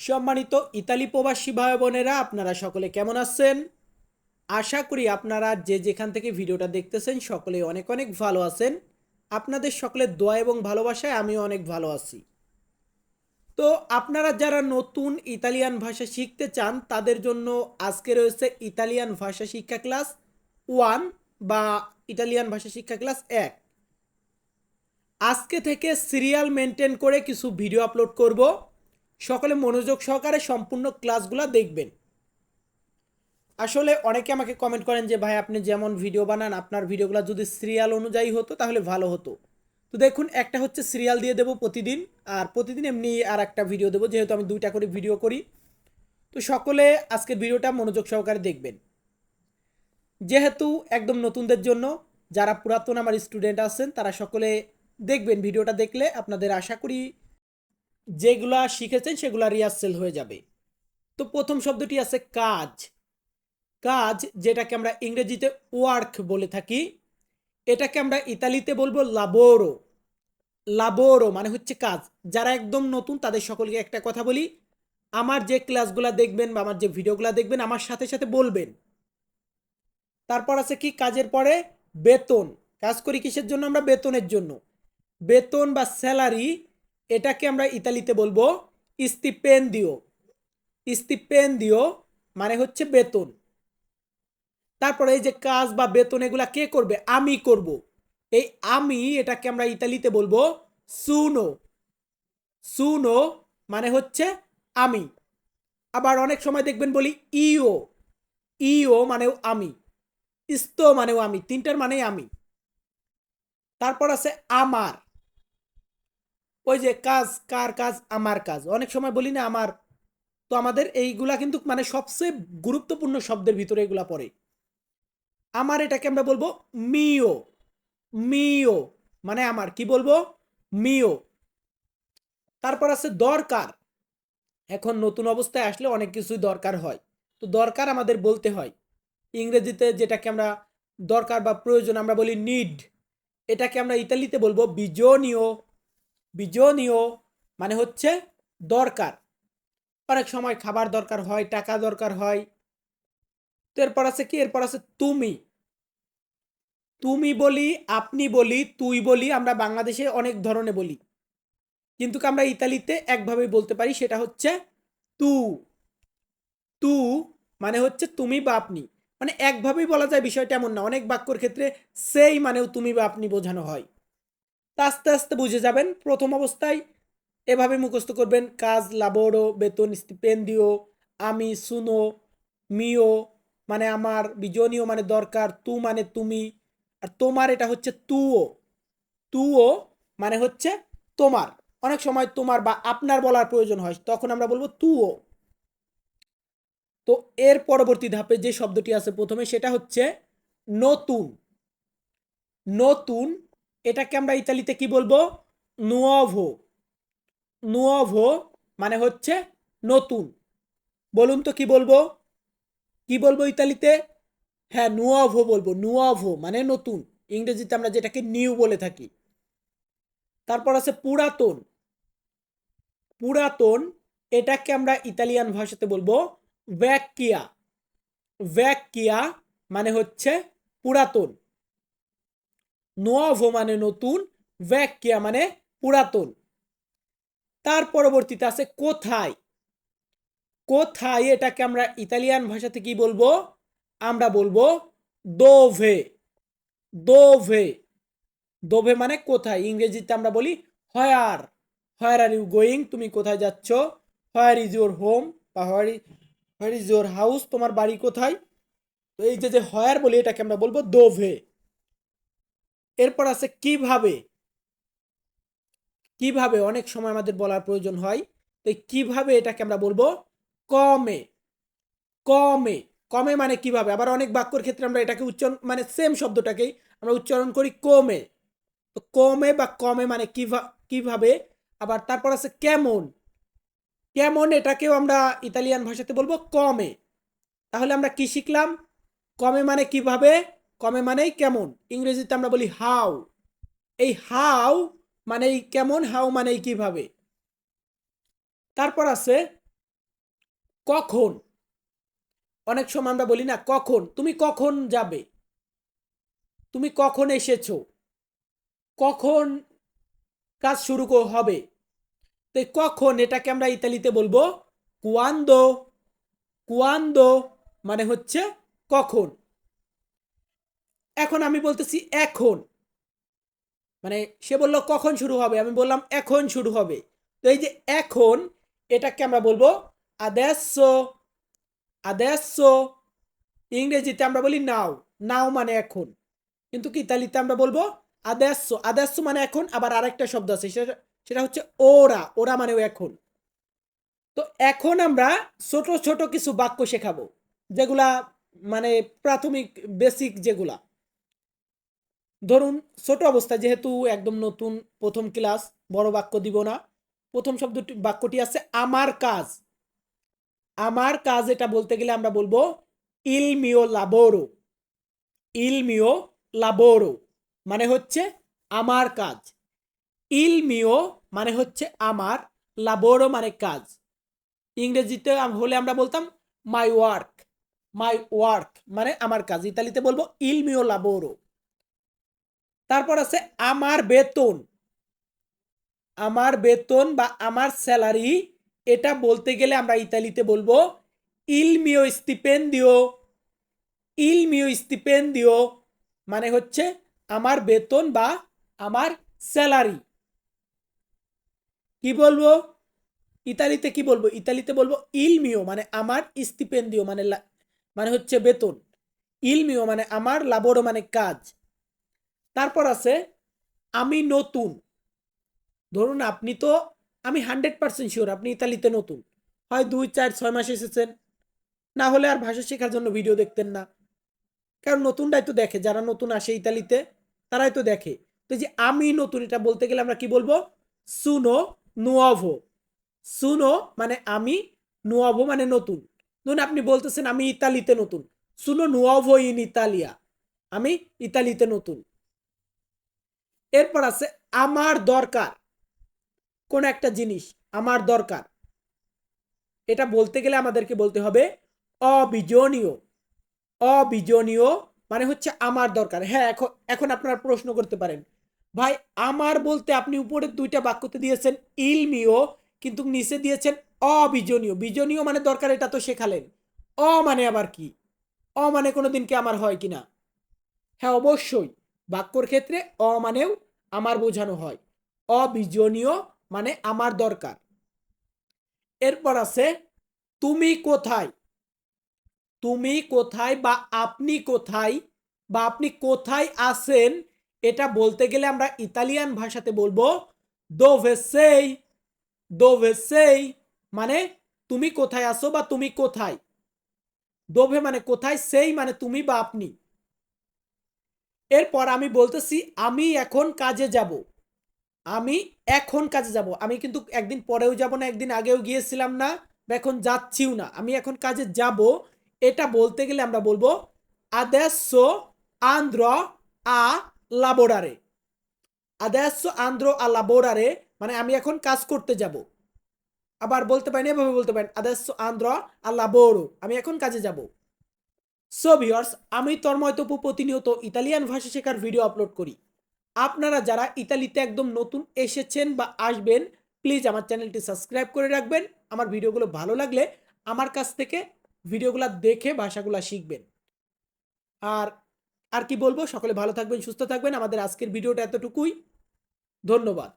সম্মানিত ইতালি প্রবাসী ভাই বোনেরা, আপনারা সকলে কেমন আছেন? আশা করি আপনারা যে যেখান থেকে ভিডিওটা দেখতেছেন সকলে অনেক অনেক ভালো আছেন। আপনাদের সকলের দোয়া এবং ভালোবাসায় আমিও অনেক ভালো আছি। তো আপনারা যারা নতুন ইতালিয়ান ভাষা শিখতে চান, তাদের জন্য আজকে রয়েছে ইতালিয়ান ভাষা শিক্ষা ক্লাস ওয়ান বা ইতালিয়ান ভাষা শিক্ষা ক্লাস এক। আজকে থেকে সিরিয়াল মেনটেন করে কিছু ভিডিও আপলোড করব। সকলে মনোযোগ সহকারে সম্পূর্ণ ক্লাসগুলো দেখবেন। আসলে অনেকে আমাকে কমেন্ট করেন যে, ভাই, আপনি যেমন ভিডিও বানান, আপনার ভিডিওগুলো যদি সিরিয়াল অনুযায়ী হতো, তাহলে ভালো হতো। তো দেখুন, একটা হচ্ছে সিরিয়াল দিয়ে দেবো প্রতিদিন, আর প্রতিদিন এমনি আর একটা ভিডিও দেবো, যেহেতু আমি দুইটা করে ভিডিও করি। তো সকলে আজকের ভিডিওটা মনোযোগ সহকারে দেখবেন। যেহেতু একদম নতুনদের জন্য, যারা পুরাতন আমার স্টুডেন্ট আছেন, তারা সকলে দেখবেন ভিডিওটা দেখলে। আপনাদের আশা করি যেগুলা শিখেছেন, সেগুলা রিহার্সেল হয়ে যাবে। তো প্রথম শব্দটি আছে কাজ। কাজ যেটাকে আমরা ইংরেজিতে ওয়ার্ক বলে থাকি, এটাকে আমরা ইতালিতে বলব লাবোরো লাবোরো মানে হচ্ছে কাজ। যারা একদম নতুন, তাদের সকলকে একটা কথা বলি, আমার যে ক্লাসগুলো দেখবেন বা আমার যে ভিডিওগুলো দেখবেন, আমার সাথে সাথে বলবেন। তারপর আছে কি? কাজের পরে বেতন। কাজ করি কিসের জন্য? আমরা বেতনের জন্য। বেতন বা স্যালারি এটাকে আমরা ইতালিতে বলব ইস্তিপেন্দিও। ইস্তিপেন্দিও মানে হচ্ছে বেতন। তারপরে এই যে কাজ বা বেতন এগুলা কে করবে? আমি করব। এই আমি এটাকে আমরা ইতালিতে বলব সুনো। সুনো মানে হচ্ছে আমি। আবার অনেক সময় দেখবেন বলি ইও। ইও মানেও আমি। ইস্তো মানেও আমি। তিনটার মানেই আমি। তারপর আছে আমার। ওই যে কাজ, কার কাজ, আমার কাজ। অনেক সময় বলি না আমার। তো আমাদের এইগুলা কিন্তু মানে সবচেয়ে গুরুত্বপূর্ণ শব্দের ভিতরে এগুলা পড়ে। আমার এটাকে আমরা বলব মিও। মিও মানে আমার। কি বলব? মিও। তারপর আছে দরকার। এখন নতুন অবস্থায় আসলে অনেক কিছুই দরকার হয়। তো দরকার আমাদের বলতে হয়। ইংরেজিতে যেটাকে আমরা দরকার বা প্রয়োজন আমরা বলি নিড এটাকে আমরা ইতালিতে বলব বিজনীয়। বিজনীয় মানে হচ্ছে দরকার। অনেক সময় খাবার দরকার হয়, টাকা দরকার হয়। তো এরপর আছে কি? এরপর আছে তুমি। তুমি বলি, আপনি বলি, তুই বলি, আমরা বাংলাদেশে অনেক ধরনের বলি। কিন্তু আমরা ইতালিতে একভাবে বলতে পারি, সেটা হচ্ছে তু। তু মানে হচ্ছে তুমি বা আপনি। মানে একভাবেই বলা যায় বিষয়টা এমন না। অনেক বাক্যর ক্ষেত্রে সেই মানেও তুমি বা আপনি বোঝানো হয়। তা আস্তে আস্তে বুঝে যাবেন, প্রথম অবস্থায় এভাবে মুখস্থ করবেন, কাজ লাবোরো বেতন স্টিপেন্ডিও আমি সুনো মিও মানে আমার, বিজনীয় মানে দরকার, তু মানে তুমি, আর তোমার এটা হচ্ছে তুও তুও মানে হচ্ছে তোমার, অনেক সময় তোমার বা আপনার বলার প্রয়োজন হয়, তখন আমরা বলব তুও। তো এর পরবর্তী ধাপে যে শব্দটি আছে প্রথমে, সেটা হচ্ছে নতুন নতুন এটাকে আমরা ইতালিতে কি বলব? নুয়ভো নুয়ভো মানে হচ্ছে নতুন। বলুন তো কি বলব? কি বলব ইতালিতে? হ্যাঁ নুয়ভো বলব। নুয়ভো মানে নতুন। ইংরেজিতে আমরা যেটাকে নিউ বলে থাকি। তারপর আছে পুরাতন। পুরাতন এটাকে আমরা ইতালিয়ান ভাষাতে বলব ভ্যাকিয়া ভ্যাকিয়া মানে হচ্ছে পুরাতন। নোয়াভো মানে নতুন ভ্যাকিয়া মানে পুরাতন। তার পরবর্তীতে আছে কোথায়? কোথায় এটাকে আমরা ইতালিয়ান ভাষাতে কি বলব? আমরা বলব দোভে। দোভে। দোভে মানে কোথায়? ইংরেজিতে আমরা বলি where. Where are you going? তুমি কোথায় যাচ্ছ? Where is your home? বা where where is your house? তোমার বাড়ি কোথায়? তো এই যে যে হয়ার বলি এটাকে আমরা বলব দোভে। এরপর আছে কীভাবে? কীভাবে? অনেক সময় আমাদের বলার প্রয়োজন হয়। তো কীভাবে এটাকে আমরা বলব কমে। কমে। কমে মানে কীভাবে? আবার অনেক বাক্যর ক্ষেত্রে আমরা এটাকে উচ্চারণ মানে সেম শব্দটাকেই আমরা উচ্চারণ করি কমে। তো কমে বা কমে মানে কিভা, কীভাবে? আবার তারপর আছে কেমন? কেমন এটাকেও আমরা ইতালিয়ান ভাষাতে বলব কমে। তাহলে আমরা কি শিখলাম? কমে মানে কীভাবে? কমে মানেই কেমন? ইংরেজিতে আমরা বলি হাউ। এই হাউ মানেই কেমন, হাউ মানেই কীভাবে? তারপর আছে কখন? অনেক সময় আমরা বলি না, কখন? তুমি কখন যাবে? তুমি কখন এসেছ? কখন কাজ শুরু হবে? তো কখন এটাকে আমরা ইতালিতে বলব কুয়ান্দো। কুয়ান্দো মানে হচ্ছে কখন। এখন আমি বলতেছি এখন। মানে সে বলল, কখন শুরু হবে? আমি বললাম, এখন শুরু হবে। তো এই যে এখন, এটাকে আমরা বলব আদেশো আদেশো ইংরেজিতে আমরা বলি নাও। নাও মানে এখন। কিন্তু কি, ইতালিতে আমরা বলব আদেশো আদেশো মানে এখন, আবার আরেকটা শব্দ আছে, সেটা সেটা হচ্ছে ওরা ওরা মানেও এখন। তো এখন আমরা ছোট ছোট কিছু বাক্য শেখাবো, যেগুলা মানে প্রাথমিক বেসিক যেগুলা। ধরুন, ছোট অবস্থা, যেহেতু একদম নতুন, প্রথম ক্লাস বড় বাক্য দিব না। প্রথম শব্দটি, বাক্যটি আছে আমার কাজ। আমার কাজ এটা বলতে গেলে আমরা বলব ইল মিও লাবোরো। ইল মিও লাবোরো মানে হচ্ছে আমার কাজ। ইল মিও মানে হচ্ছে আমার, লাবোরো মানে কাজ। ইংরেজিতে হলে আমরা বলতাম মাই ওয়ার্ক। মাই ওয়ার্ক মানে আমার কাজ। ইতালিতে বলব ইল মিও লাবোরো। তারপর আছে আমার বেতন। আমার বেতন বা আমার স্যালারি, এটা বলতে গেলে আমরা ইতালিতে বলব ইল মিও স্টিপেন্ডিও ইল মিও স্টিপেন্ডিও মানে হচ্ছে আমার বেতন বা আমার স্যালারি। কি বলব? ইতালিতে কি বলব? ইতালিতে বলব ইল মিও মানে আমার স্টিপেন্ডিও মানে মানে হচ্ছে বেতন। ইল মিও মানে আমার লাবোরো মানে কাজ। তারপর আছে, আমি নতুন। ধরুন আপনি তো, আমি হান্ড্রেড পার্সেন্ট শিওর আপনি ইতালিতে নতুন। হয় দুই, চার, ছয় মাস এসেছেন। না হলে আর ভাষা শেখার জন্য ভিডিও দেখতেন না। কারণ নতুনটাই তো দেখে, যারা নতুন আসে ইতালিতে, তারাই তো দেখে। তো যে আমি নতুন, এটা বলতে গেলে আমরা কি বলব? সুনো নুয়াভো সুনো মানে আমি নুয়াভো মানে নতুন। ধরুন আপনি বলতেছেন, আমি ইতালিতে নতুন। সুনো নুয়াভো ইন ইতালিয়া আমি ইতালিতে নতুন। এরপর আছে আমার দরকার। কোন একটা জিনিস আমার দরকার। এটা বলতে গেলে আমাদেরকে বলতে হবে অবিজনীয়। অবিজনীয় মানে হচ্ছে আমার দরকার। হ্যাঁ এখন এখন আপনারা প্রশ্ন করতে পারেন, ভাই, আমার বলতে আপনি উপরের দুইটা বাক্যতে দিয়েছেন ইলমিও কিন্তু নিচে দিয়েছেন অবিজনীয়। বিজনীয় মানে দরকার, এটা তো শেখালেন। অ মানে আবার কি? অ মানে কোনোদিন কি আমার হয় কিনা? হ্যাঁ অবশ্যই। বাক্যর ক্ষেত্রে অ মানেও আমার বোঝানো হয়। অবিজনীয় মানে আমার দরকার। এরপর আছে, তুমি কোথায়? তুমি কোথায় বা আপনি কোথায়? বা আপনি কোথায় আছেন? এটা বলতে গেলে আমরা ইতালিয়ান ভাষাতে বলব দোভে সেই? দোভে সেই? মানে তুমি কোথায় আসো বা তুমি কোথায়? দোভে মানে কোথায়? সেই মানে তুমি বা আপনি। এরপর আমি বলতেছি, আমি এখন কাজে যাব। আমি এখন কাজে যাব। আমি কিন্তু একদিন পরেও যাব না, একদিন আগেও গিয়েছিলাম না, বা এখন যাচ্ছিও না। আমি এখন কাজে যাব, এটা বলতে গেলে আমরা বলব adesso andrò a lavorare adesso andrò a lavorare মানে আমি এখন কাজ করতে যাব। আবার বলতে পারেন, এভাবে বলতে পারেন adesso andrò a lavoro আমি এখন কাজে যাব। সো ভিউয়ার্স আমি তন্ময় তপু প্রতিনিয়ত ইতালিয়ান ভাষা শেখার ভিডিও আপলোড করি। আপনারা যারা ইতালিতে একদম নতুন এসেছেন বা আসবেন প্লিজ আমার চ্যানেলটি সাবস্ক্রাইব করে রাখবেন। আমার ভিডিওগুলো ভালো লাগলে আমার কাছ থেকে ভিডিওগুলো দেখে ভাষাগুলো শিখবেন। আর আর কি বলব? সকলে ভালো থাকবেন, সুস্থ থাকবেন। আমাদের আজকের ভিডিওটা এতটুকুই। ধন্যবাদ।